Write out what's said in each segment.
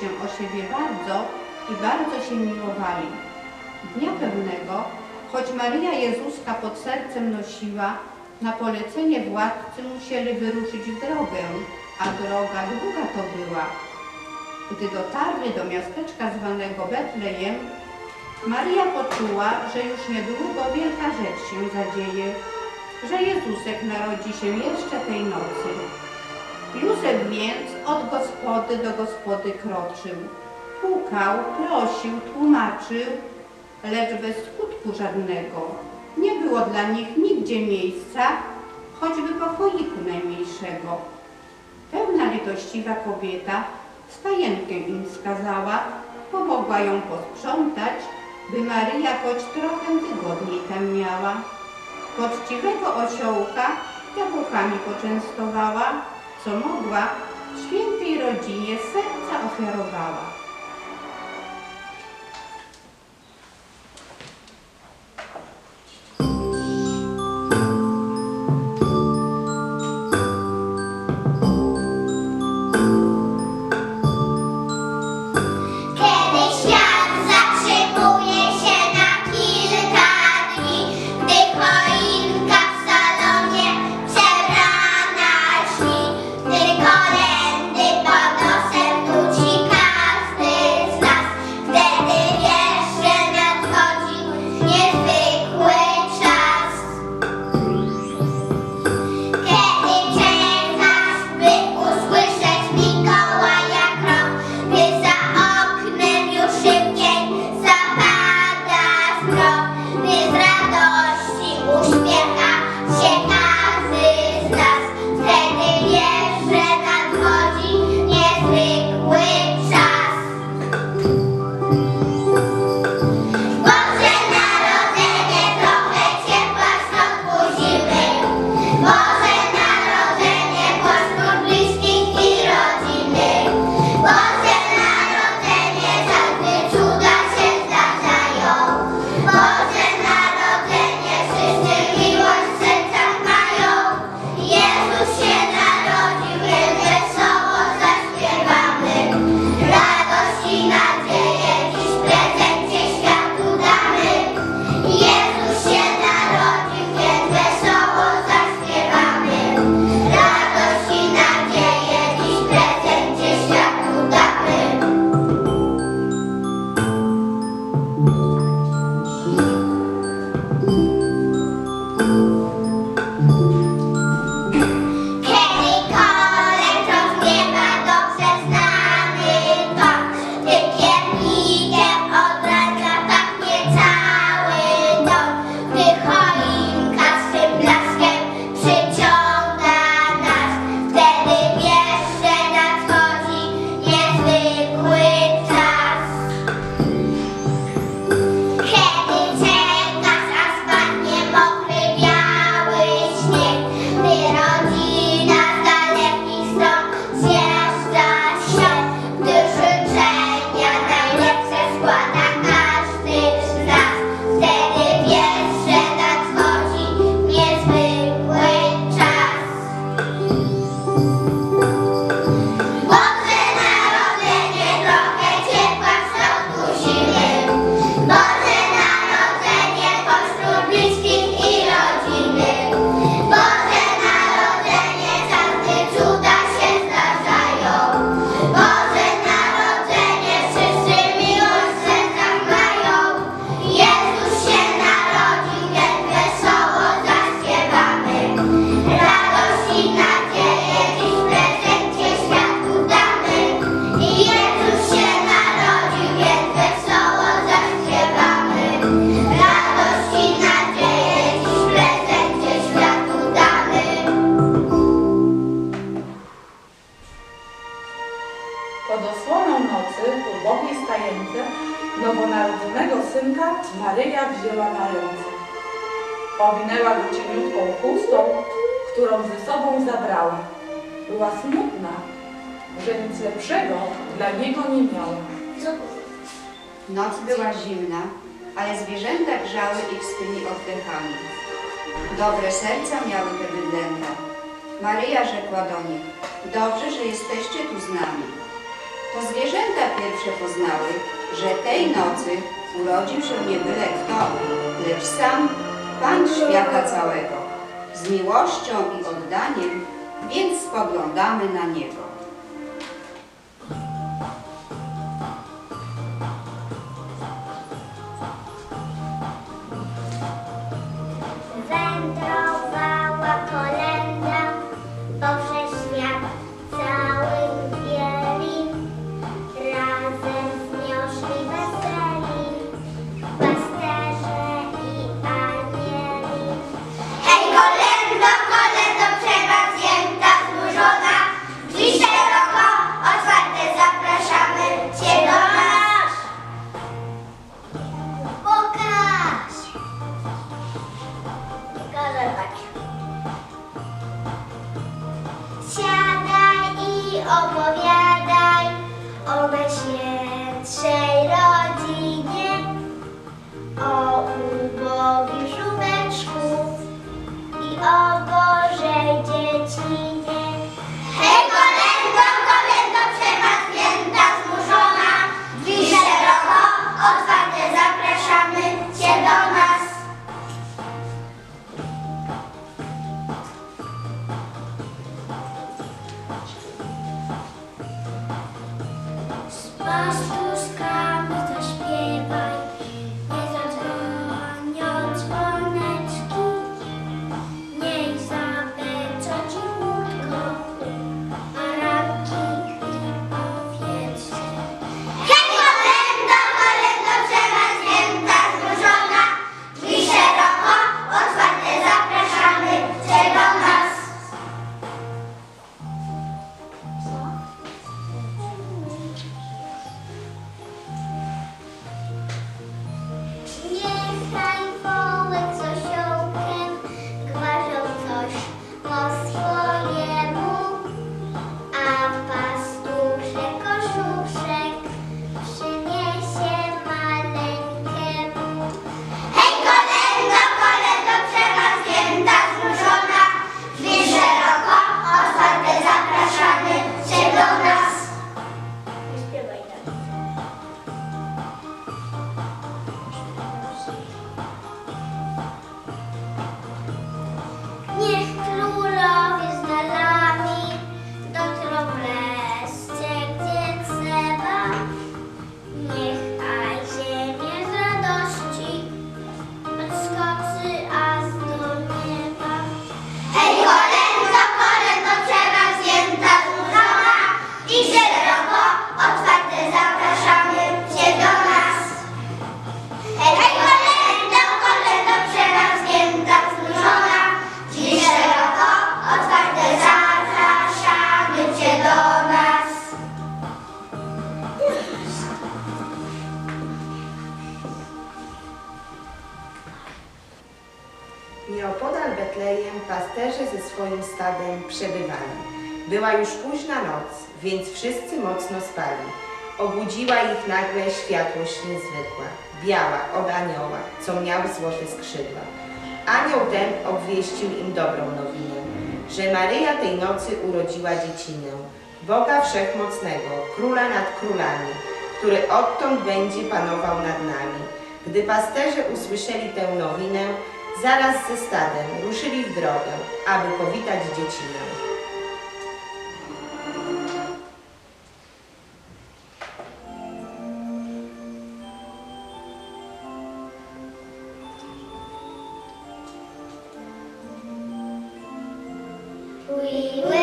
się o siebie bardzo i bardzo się miłowali. Dnia pewnego, choć Maryja Jezuska pod sercem nosiła, na polecenie władcy musieli wyruszyć w drogę, a droga długa to była. Gdy dotarli do miasteczka zwanego Betlejem, Maria poczuła, że już niedługo wielka rzecz się zadzieje, że Jezusek narodzi się jeszcze tej nocy. Józef więc od gospody do gospody kroczył. Pukał, prosił, tłumaczył, lecz bez skutku żadnego. Nie było dla nich nigdzie miejsca, choćby pokoiku najmniejszego. Pełna litościwa kobieta stajenkę im wskazała, pomogła ją posprzątać, by Maryja choć trochę wygodniej tam miała. Poczciwego osiołka jabłkami poczęstowała, co mogła, świętej rodzinie serca ofiarowała. Maryja wzięła na ręce. Owinęła go cieniutką chustą, którą ze sobą zabrała. Była smutna, że nic lepszego dla niego nie miała. Noc była zimna, ale zwierzęta grzały ich swymi oddechami. Dobre serca miały te bydlęta. Maryja rzekła do nich, dobrze, że jesteście tu z nami. To zwierzęta pierwsze poznały, że tej nocy urodził się nie byle kto, lecz sam Pan świata całego. Z miłością i oddaniem, więc spoglądamy na Niego. fast. przebywali. Była już późna noc, więc wszyscy mocno spali. Obudziła ich nagle światłość niezwykła, biała od anioła, co miał złote skrzydła. Anioł ten obwieścił im dobrą nowinę, że Maryja tej nocy urodziła dziecinę, Boga Wszechmocnego, Króla nad Królami, który odtąd będzie panował nad nami. Gdy pasterze usłyszeli tę nowinę, zaraz ze stadem ruszyli w drogę, aby powitać dziecinę. We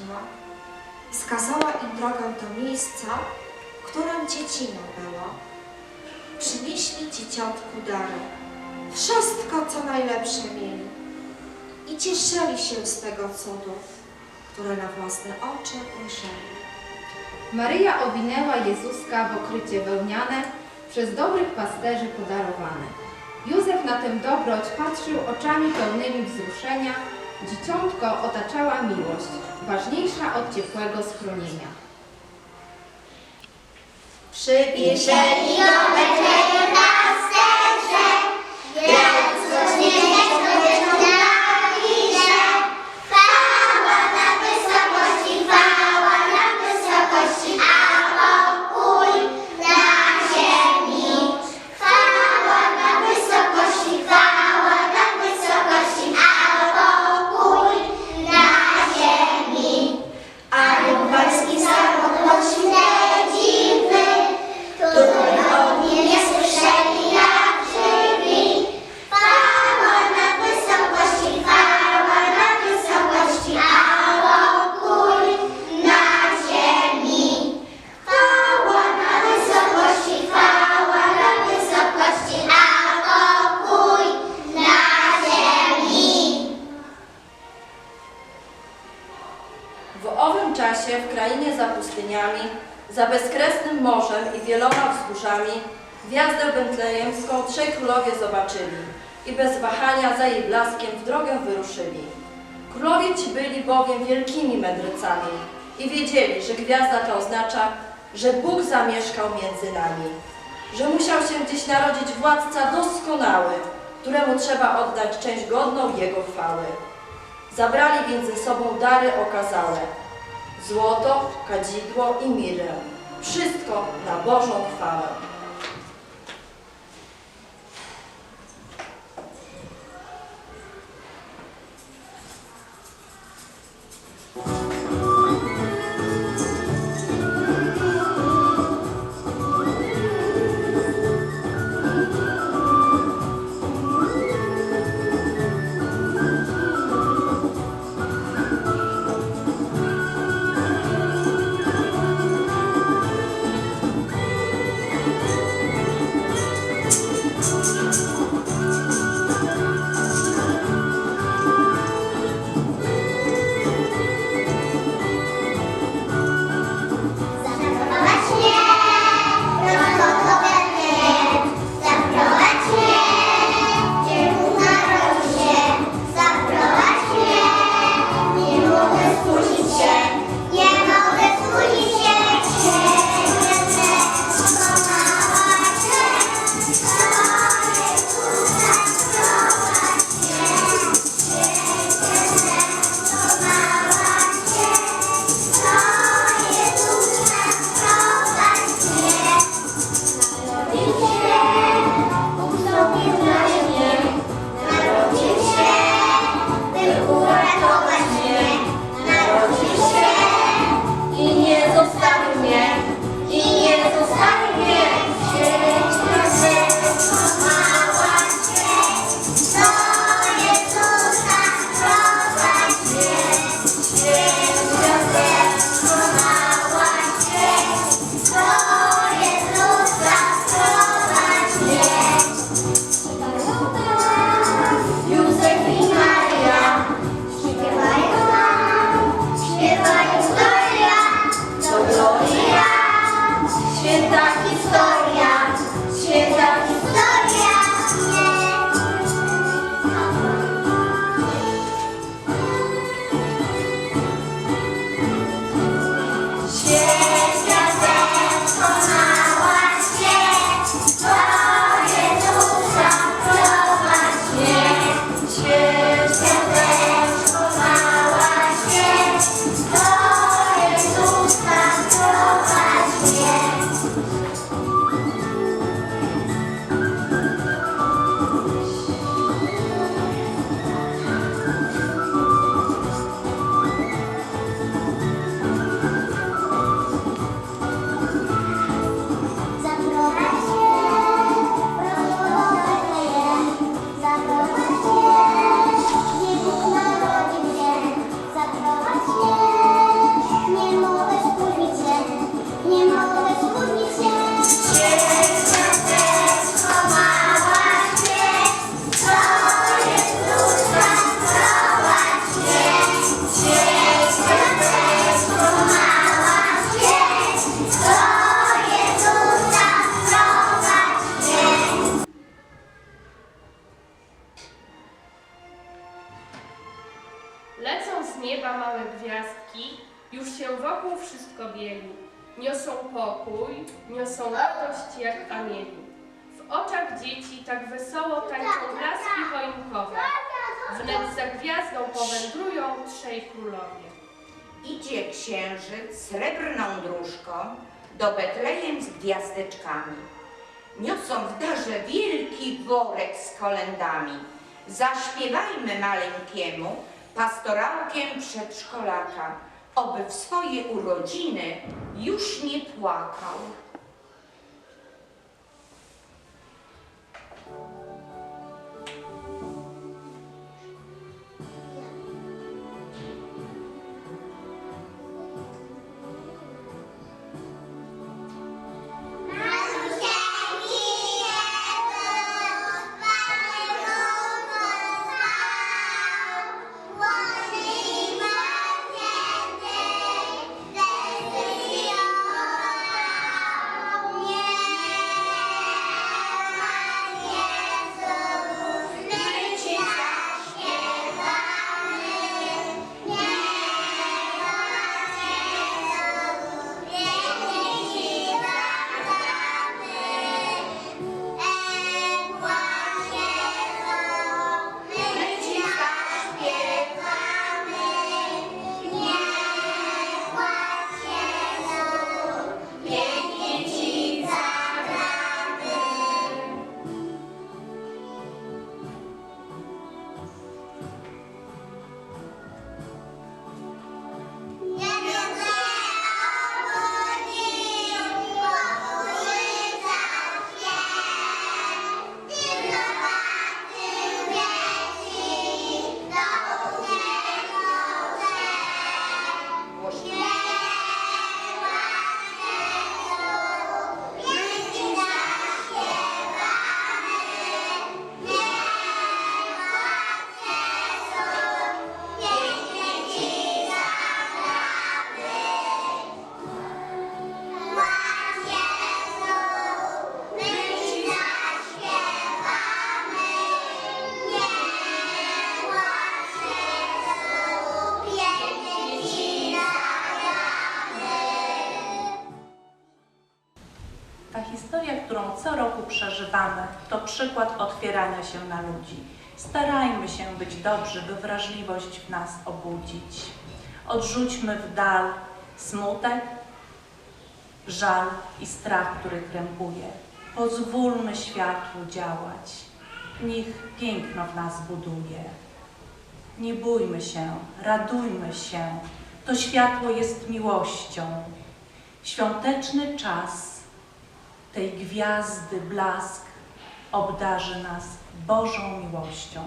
zima. Wskazała im drogę do miejsca, którym dziecina była. Przynieśli dzieciątku dary. Wszystko, co najlepsze mieli. I cieszyli się z tego cudu, które na własne oczy ujrzeli. Maryja owinęła Jezuska w okrycie wełniane, przez dobrych pasterzy podarowane. Józef na tę dobroć patrzył oczami pełnymi wzruszenia. Dzieciątko otaczała miłość, ważniejsza od ciepłego schronienia. Przypiszeli do gwiazdę betlejemską trzej królowie zobaczyli i bez wahania za jej blaskiem w drogę wyruszyli. Królowie ci byli bowiem wielkimi mędrcami i wiedzieli, że gwiazda ta oznacza, że Bóg zamieszkał między nami, że musiał się gdzieś narodzić władca doskonały, któremu trzeba oddać część godną Jego chwały. Zabrali więc ze sobą dary okazałe. Złoto, kadzidło i mirę. Wszystko na Bożą chwałę. Pokój, niosą radość jak anieli. W oczach dzieci tak wesoło tańczą blaski choinkowe. Wnet za gwiazdą powędrują trzej królowie. Idzie księżyc srebrną dróżką do Betlejem z gwiazdeczkami. Niosą w darze wielki worek z kolendami. Zaśpiewajmy maleńkiemu pastorałkiem przedszkolaka, oby w swoje urodziny już nie płakał. Którą co roku przeżywamy, to przykład otwierania się na ludzi. Starajmy się być dobrzy, by wrażliwość w nas obudzić. Odrzućmy w dal smutek, żal i strach, który krępuje. Pozwólmy światłu działać. Niech piękno w nas buduje. Nie bójmy się, radujmy się. To światło jest miłością. Świąteczny czas tej gwiazdy blask obdarzy nas Bożą miłością.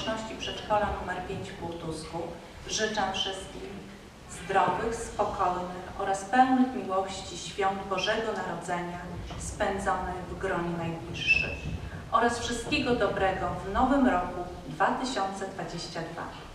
Społeczności przedszkola nr 5 w Półtusku życzę wszystkim zdrowych, spokojnych oraz pełnych miłości świąt Bożego Narodzenia spędzonych w gronie najbliższych. oraz wszystkiego dobrego w nowym roku 2022.